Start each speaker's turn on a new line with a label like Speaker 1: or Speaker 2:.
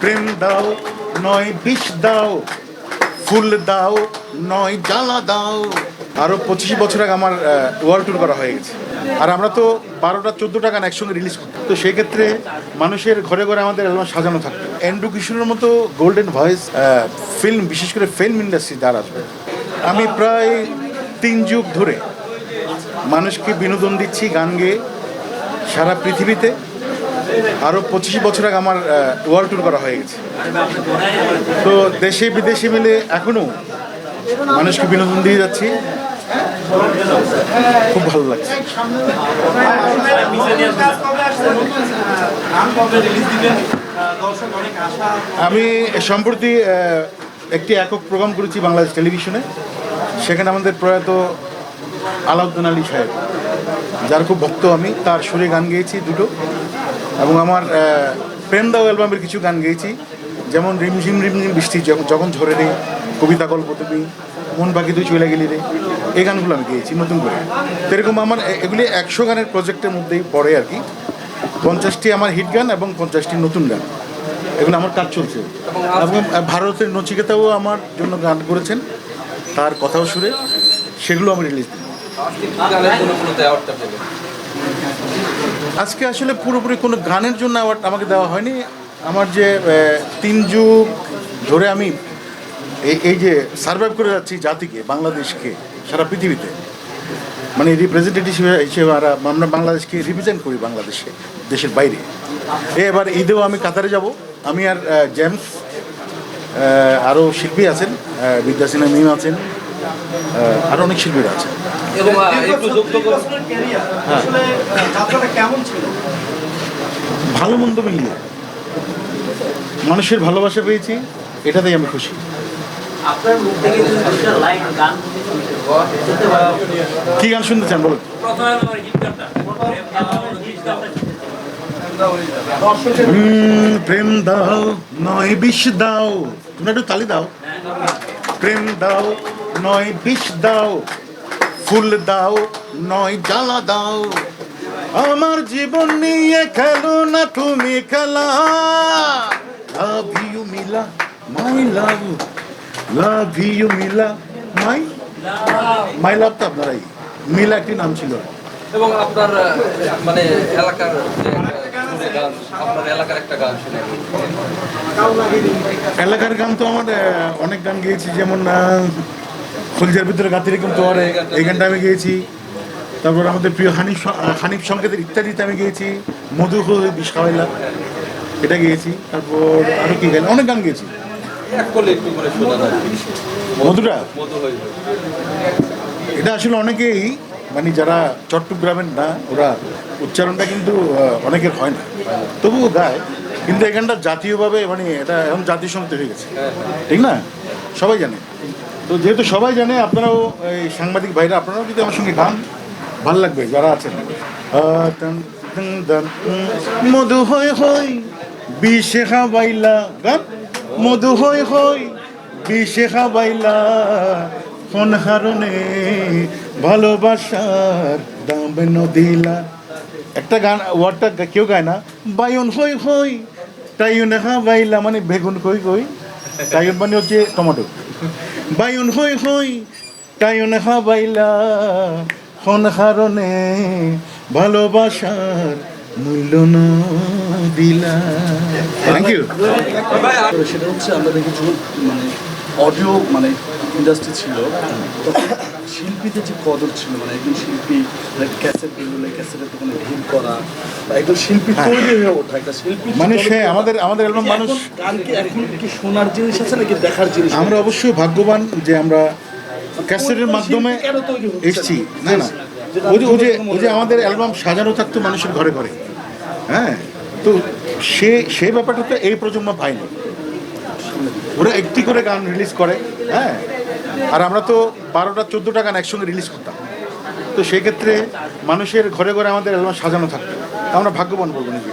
Speaker 1: প্রেম দাও, নয় বিষ দাও, ফুল দাও, নয় জ্বালা দাও। আরও পঁচিশ বছর আগে আমার ওয়ার্ল্ড ট্যুর করা হয়ে গেছে। আর আমরা তো বারোটা চোদ্দোটা গান একসঙ্গে রিলিজ করি তো সেই ক্ষেত্রে মানুষের ঘরে ঘরে আমাদের অ্যালবাম সাজানো থাকতো। এন্ড্রু কিশোরের মতো গোল্ডেন ভয়েস ফিল্ম বিশেষ করে ফিল্ম ইন্ডাস্ট্রি দ্বার আসবে, আমি প্রায় তিন যুগ ধরে মানুষকে বিনোদন দিচ্ছি গান গেয়ে সারা পৃথিবীতে। আরও পঁচিশ বছর আগে আমার ওয়ার্ল্ড ট্যুর করা হয়ে গেছে। তো দেশে বিদেশে মিলে এখনও মানুষকে বিনোদন দিয়ে যাচ্ছি। খুব ভালো লাগছে। আমি সম্প্রতি একটি একক প্রোগ্রাম করেছি বাংলাদেশ টেলিভিশনে। সেখানে আমাদের প্রয়াত আলাউদ্দিন আলী সাহেব, যার খুব ভক্ত আমি, তার সুরে গান গেয়েছি দুটো। এবং আমার প্রেম দাও অ্যালবামের কিছু গান গেয়েছি। যেমন রিমঝিম রিমঝিম বৃষ্টি যখন ঝরে রে, কবিতা গল্প তুমি, মন পাখি তুই চলে গেলি রে, এই গানগুলো আমি গেয়েছি নতুন করে। তো এরকম আমার এগুলি একশো গানের প্রজেক্টের মধ্যেই পড়ে আর কি। পঞ্চাশটি আমার হিট গান এবং পঞ্চাশটি নতুন গান। এগুলো আমার কাজ চলছে। এবং ভারতের নচিকেতাও আমার জন্য গান করেছেন। তার কথাও সুরে সেগুলো আমি রিলিজ দিই
Speaker 2: গানের কোনো কোনো অ্যাওয়ার্ডটা পেলে
Speaker 1: আজকে আসলে পুরোপুরি কোনো গানের জন্য অ্যাওয়ার্ড আমাকে দেওয়া হয়নি। আমার যে তিন যুগ ধরে আমি এই এই যে সার্ভাইভ করে যাচ্ছি জাতিকে বাংলাদেশকে সারা পৃথিবীতে মানে রিপ্রেজেন্টেটিভ হিসেবে আমরা বাংলাদেশকে রিপ্রেজেন্ট করি বাংলাদেশে দেশের বাইরে। এবার ঈদেও আমি কাতারে যাব। আমি আর জেমস আরও শিল্পী আছেন আহ, বিদ্যা সিনহা মিম আছেন আরও অনেক শিল্পীরা আছেন
Speaker 2: এবং আহ, একটু যুক্ত করুন।
Speaker 3: আসলে যাত্রাটা কেমন ছিল?
Speaker 1: ভালো মন্দ মিলিয়ে। মানুষের ভালোবাসা পেয়েছি এটাতেই আমি খুশি। কি গান শুনতে চান বলুন? প্রেম দাও নয় বিষ দাও। তোমরা একটু তালি দাও। প্রেম দাও নয় বিষ দাও ফুল দাও নয় জ্বালা দাও। আমার জীবন নিয়ে খেলো না তুমি খেলা। Love you Milla my love love you মিলা মাই মাই লাভ তো আপনারাই। মিলা একটি নাম ছিল।
Speaker 2: এবং আপনার মানে এলাকার এলাকার গান
Speaker 1: তো আমার অনেক গান গেয়েছি যেমন খলিজার ভিতরে গাতি রেখম তো এই গানটা আমি গেয়েছি। তারপর আমাদের প্রিয় হানিফ হানিফ সংকেতের ইত্যাদিতে আমি গিয়েছি। মধু হয়ে বিষ খাওয়াইলা এটা গিয়েছি। তারপর আরও কি গান অনেক গান গেয়েছি।
Speaker 2: এক করলে একটু করে শোনা যায়।
Speaker 1: মধুরা
Speaker 2: মধু হয়ে যায়।
Speaker 1: এটা আসলে অনেকেই মানে যারা চট্টগ্রামের না ওরা উচ্চারণটা কিন্তু অনেকের হয় না। তবুও গায় কিন্তু এখানটা জাতীয়ভাবে মানে এটা এখন জাতীয় সংগীত হয়ে গেছে। ঠিক না? সবাই জানে। তো যেহেতু সবাই জানে, আপনারাও, এই সাংবাদিক ভাইরা, আপনারাও যদি আমার সঙ্গে গান, ভালো লাগবে, যারা আছেন। মধু হই হই বিশেখা বাইলা গান? মধু হই হই বিশেখা বাইলা কোন কারণে ভালোবাসার দাম নদিলা। একটা গান, ওয়ার্ডটা কেউ গায় না, বায়ন হই হই তাইন খাবাইলা মানে বেগুন কই কই? তাইন মানে হচ্ছে টমেটো। বায়ন হই হই কায়ুন হা বাইলা হন হারনে ভালোবাসার মূল্য না দিলা থ্যাংক ইউ
Speaker 3: সেটা হচ্ছে আমরা দেখেছি মানে অডিও মানে ইন্ডাস্ট্রি ছিল। শিল্পীদের যে কদর ছিল মানে একজন শিল্পী ক্যাসেট বেরোলে ক্যাসেটের দোকানে ভিড় করা বা একজন শিল্পী তৈরি হয়ে ওঠা একটা শিল্পী
Speaker 1: মানে সে আমাদের আমাদের অ্যালবাম মানুষ
Speaker 3: গানকে এখন কি শোনার জিনিস আছে নাকি দেখার জিনিস
Speaker 1: আমরা অবশ্যই ভাগ্যবান যে আমরা ক্যাসেটের মাধ্যমে এসছি?
Speaker 3: না?
Speaker 1: না। না ওই যে ওই যে ওই যে আমাদের অ্যালবাম সাজানো থাকতো মানুষের ঘরে ঘরে। হ্যাঁ? তো সে সেই ব্যাপারটা তো এই প্রজন্ম পায়নি। ওরা একটি করে গান রিলিজ করে। হ্যাঁ? আর আমরা তো বারোটা চোদ্দোটা টাকা একসঙ্গে রিলিজ করতাম। তো সেক্ষেত্রে মানুষের ঘরে ঘরে আমাদের অ্যালবাম সাজানো থাকতো। আমরা ভাগ্যবান বলব নিজে